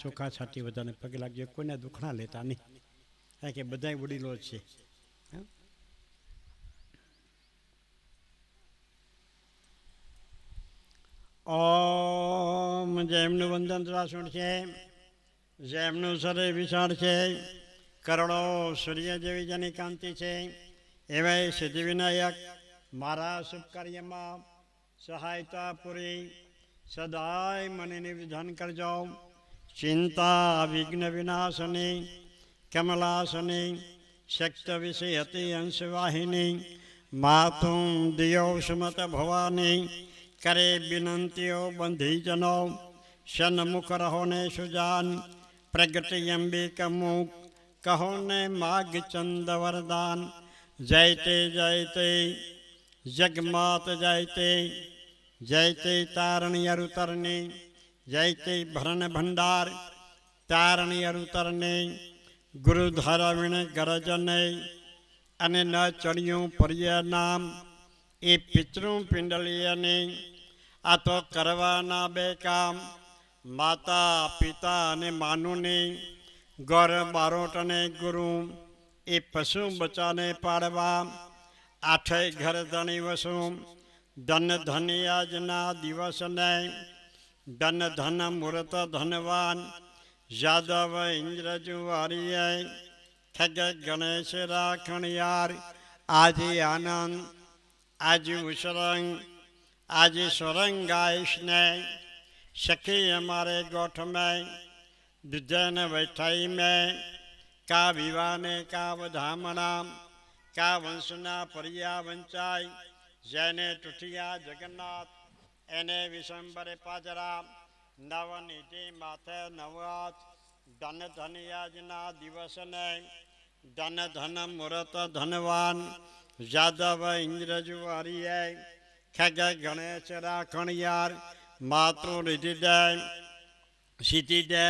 ચોખા છાંટી બધાને પગે લાગજો કોઈને દુખણા લેતા નહીં. કારણ કે બધા વડીલો છે? ઓમ જેમનું વંદન ત્રાસુણ છે જેમનું શરીર વિશાળ છે, કરોડો સૂર્ય જેવી જેની કાંતિ છે એવા સિદ્ધિવિનાયક મારા શુભ કાર્યમાં સહાયતા પૂરી. સદાય મને નિવેદન કરજો. ચિંતા વિઘ્ન વિનાશની કમલાસની શક્ત વિષય હતી અંશવાહિની માતુમ દિયો સુમત ભવાની કરે વિનંતીઓ બંધીજનો સન્મુખ રહો ને સુજાન પ્રગટ અંબિક મુખ કહો ને માગ ચંદ વરદાન જય તે જય તે જગમાત જય તે જય તે તારણી અરુતરની જય તે ભરણ ભંડાર તારણી અરુતરની ગુરુ ધરવિણ ગરજને અને ન ચડ્યું પર્ય નામ એ પિતૃ પિંડલીયને આ તો કરવાના બે કામ માતા પિતા અને માનુને ગોર બારોટને ગુરુ એ પશુ બચાને પાડવા આઠે ઘર ધણી વસું ધન ધનિયાજના દિવસને ધન ધન મૂર્ત ધનવાન યાદવ ઇન્દ્ર જુવારીએ ખગ ગણેશ રાખણિયાર, આજે આનંદ, આજે ઉસરંગ આજે સુરંગાઈશ ને સખી અમારે ગોઠ મેં દુજન વૈઠાઈ મેં કા વિવાને કા વધામણા કા વંશના પર્યા વંચાય, જેને તૂટિયા જગન્નાથ એને વિશંબરે પાજરા નવનિધિ માથે નવાત ધન ધનિયાજના દિવસને ધન ધન મુરત ધનવાન જાદવ ઇન્દ્રજુ હરિય ખગ ગણેશ રાખણિયાર માતૃ રીતિ દે, સિદ્ધિ દે